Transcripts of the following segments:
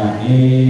嗯因为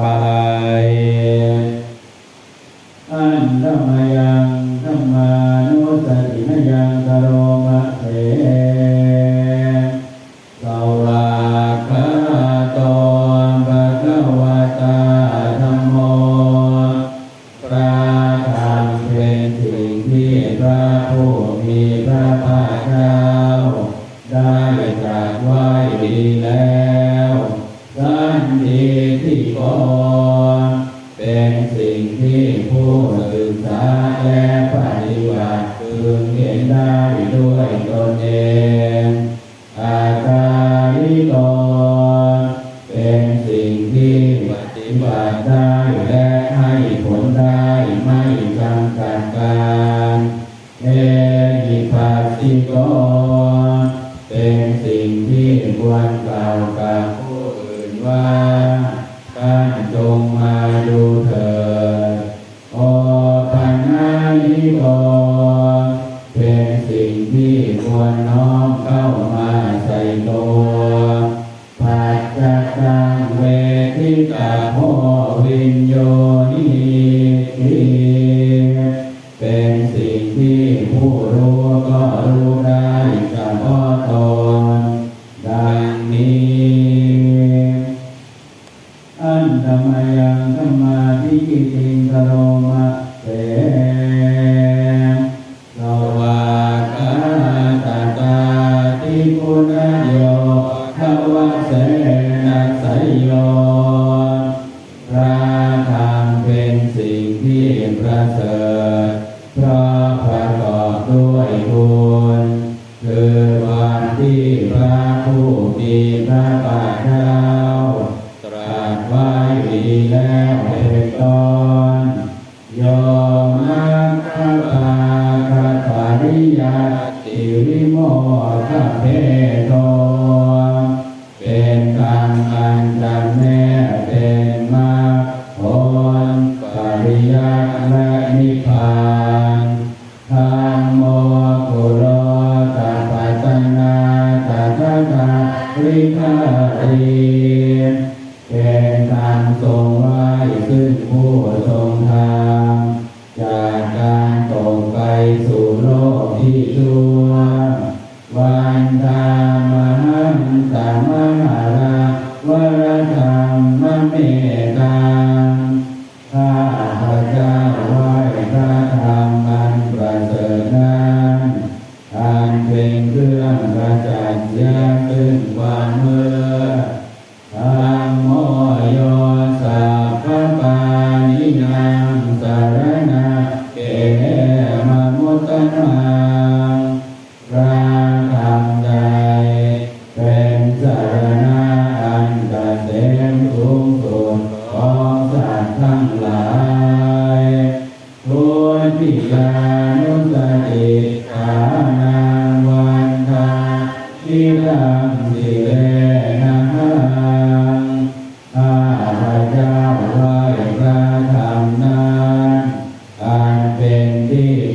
ไป อันธรรมยังธรรมานุสตินยังตโร เป็นสิ่งที่ควรกล่าวกับผู้อื่นว่าการจง Santa มินตามหาลาวรต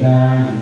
Vedanta.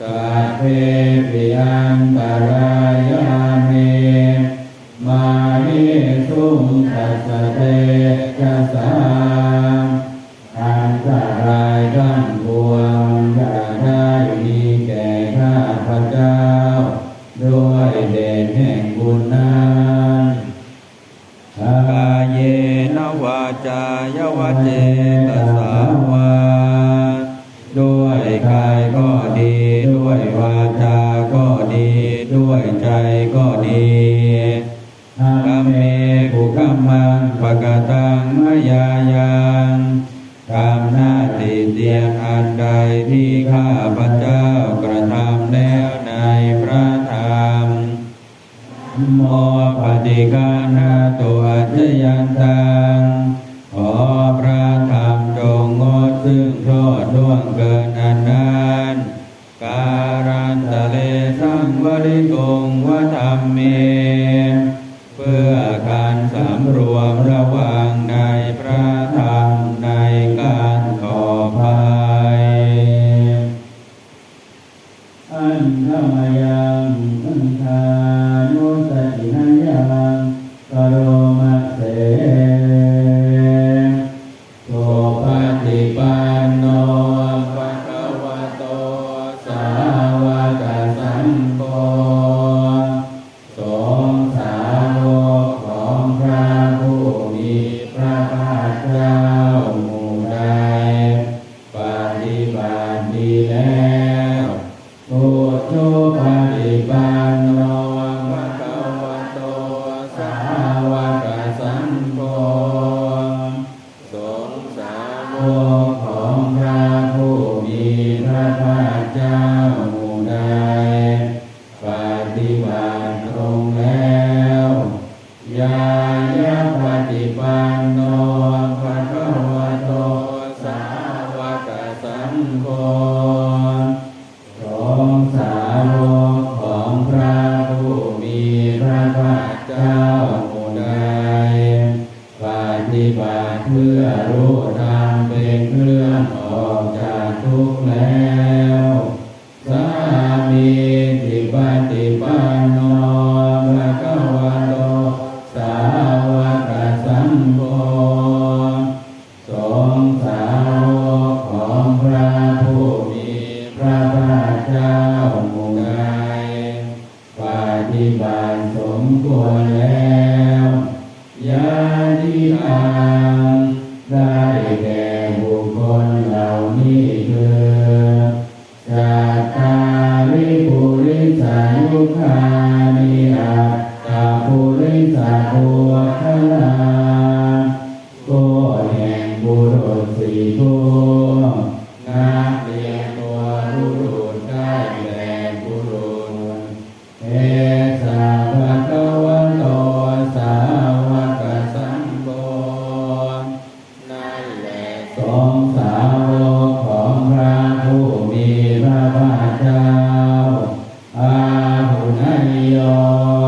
สัพเพปิยา Nandang ภาริปันโน โย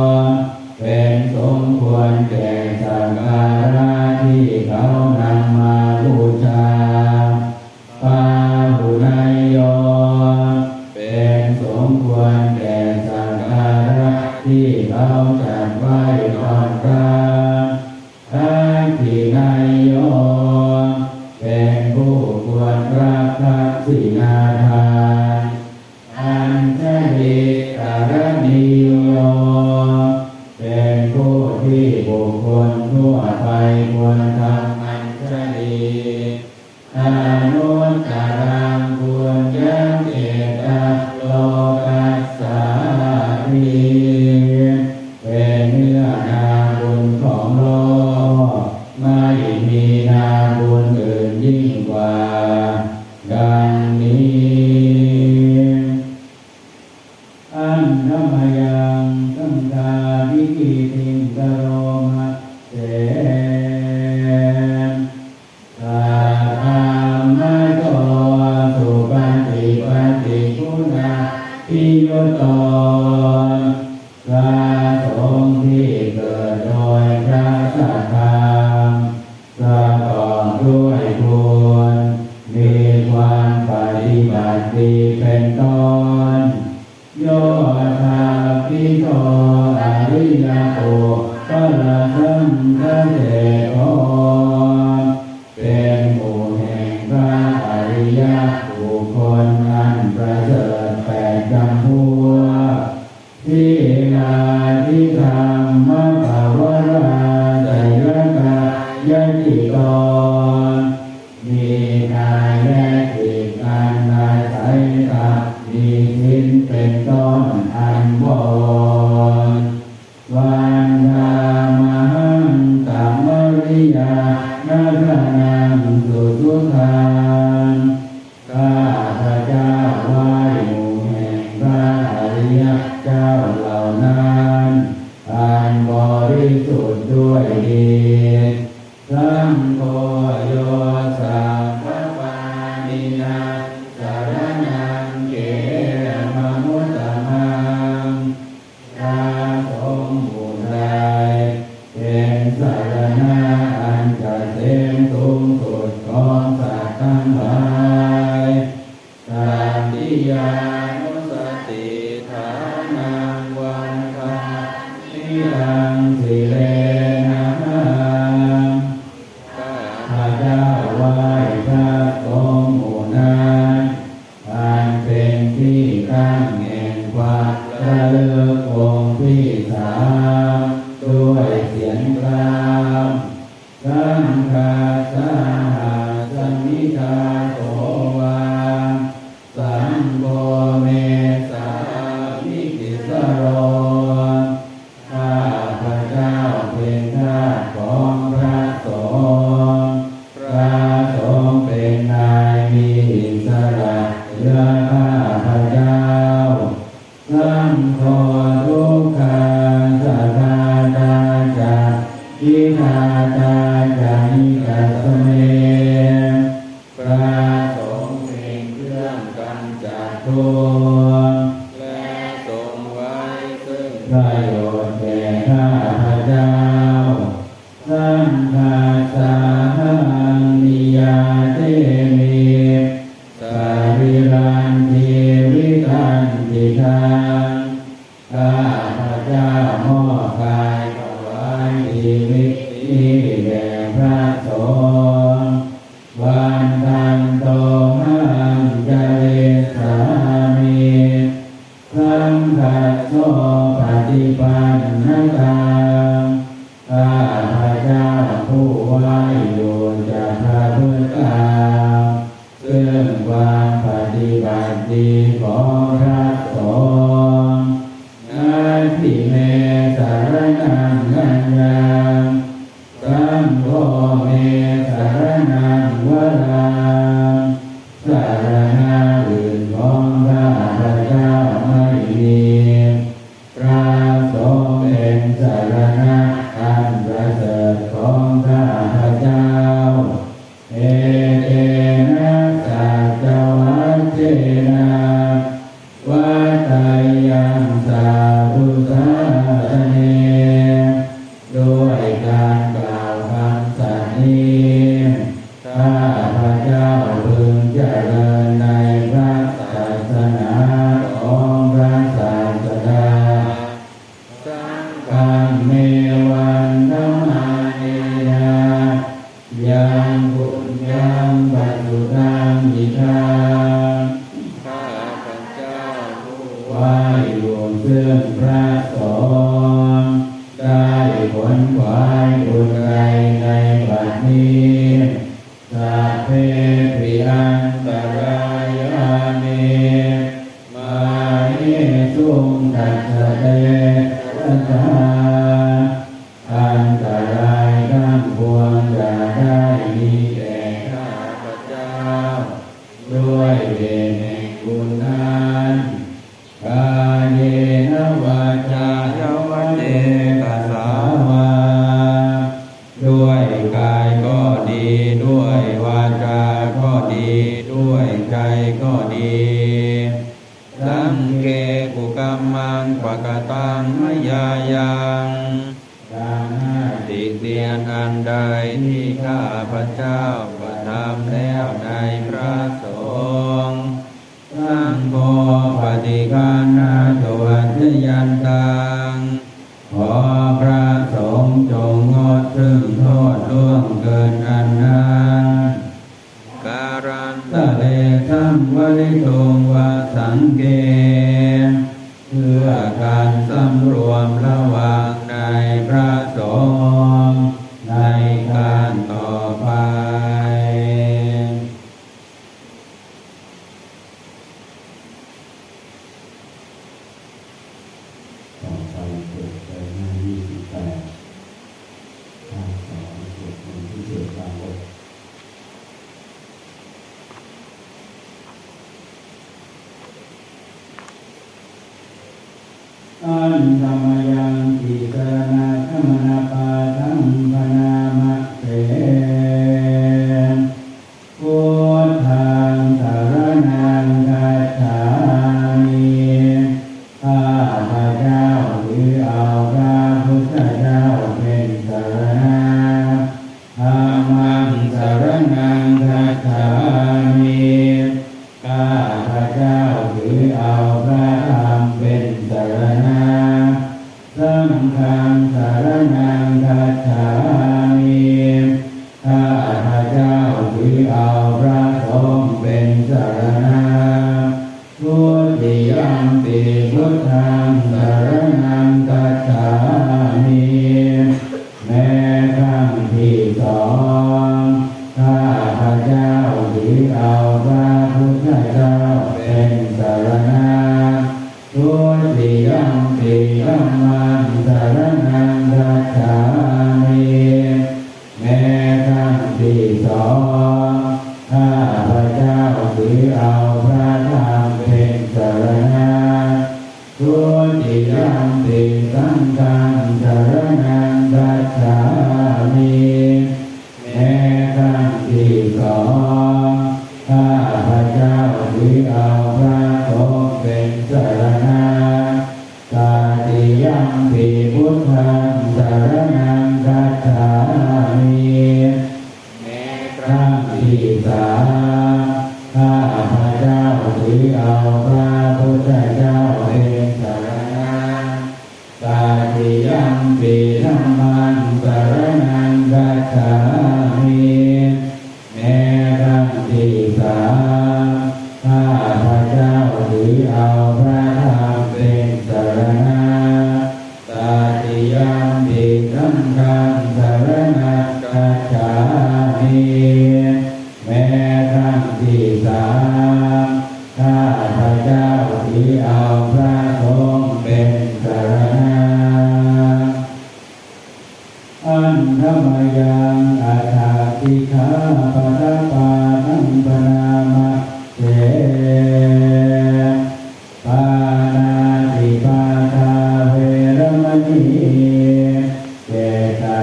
ติยานุ นาตาใจานิาสม ยังบุยังปัจจุบันมิทาข้าพเจ้าว้หลวเพื่อนพระ ปะกตังมยายังติเตียนอันใดที่ข้าพระเจ้าประทำแล้วในพระสงฆ์ตั้งโมปฏิกานาตัวทยันตังขอพระสงฆ์จงงดถึงโทษล่วงเกินอันนั้นการันตะเลทัมวลิโตวะสังเก Anindamaya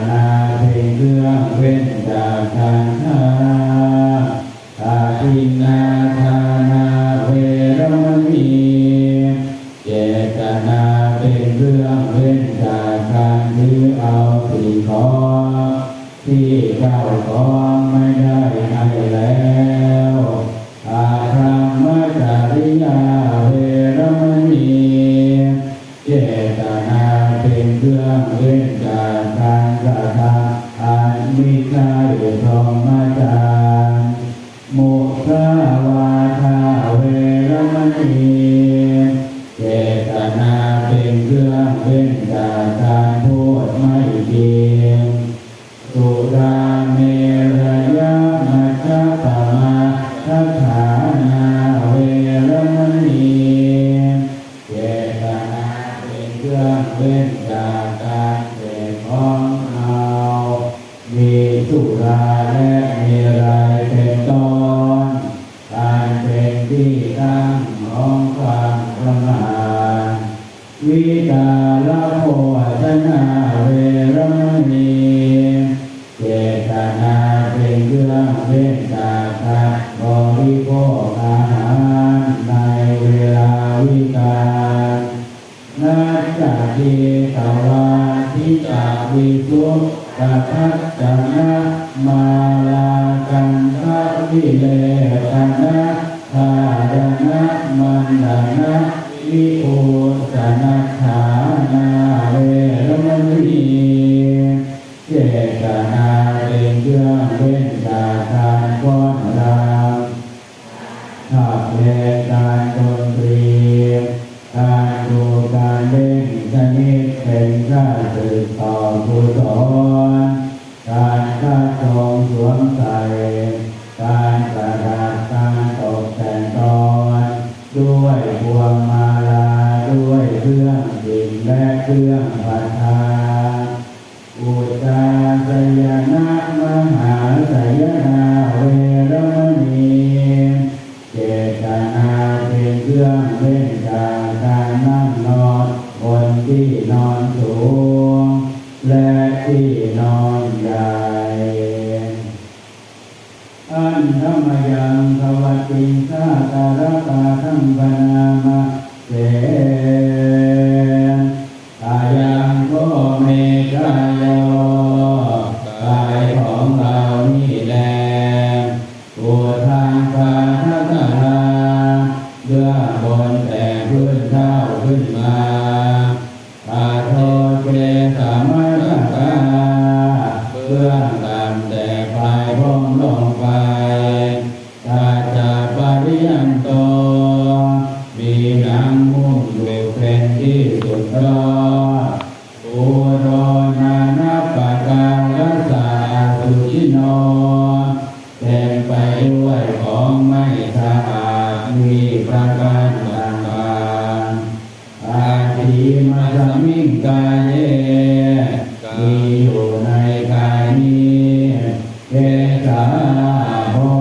นาเป็นเครื่องเว้นจากการ เว้นจากการเสพของเอามีสุรา ตวาทิจาวิสุกะทัจจนะ Bravo.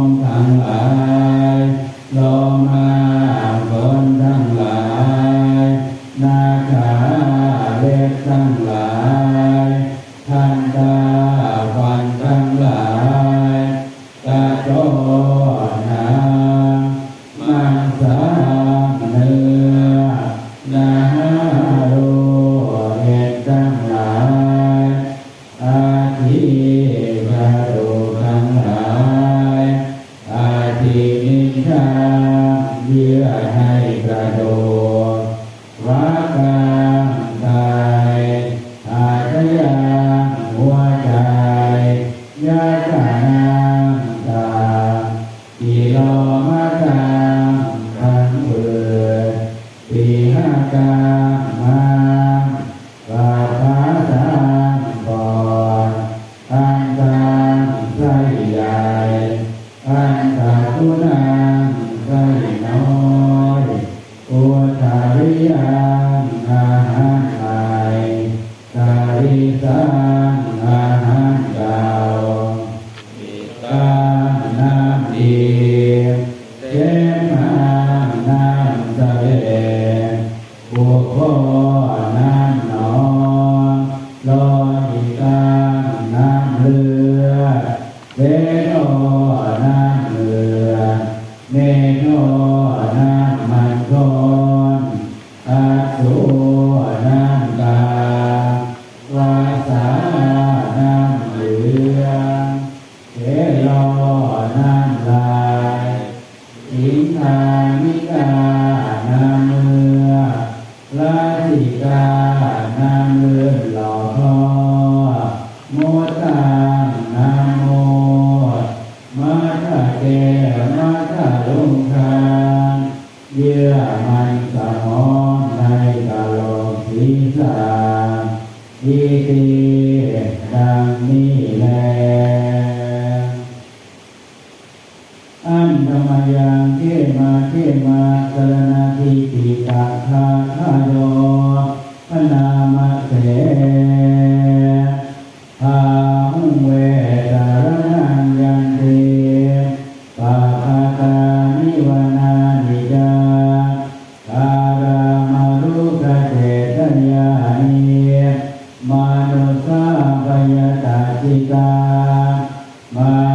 Amen. สาพยาตาจิตามา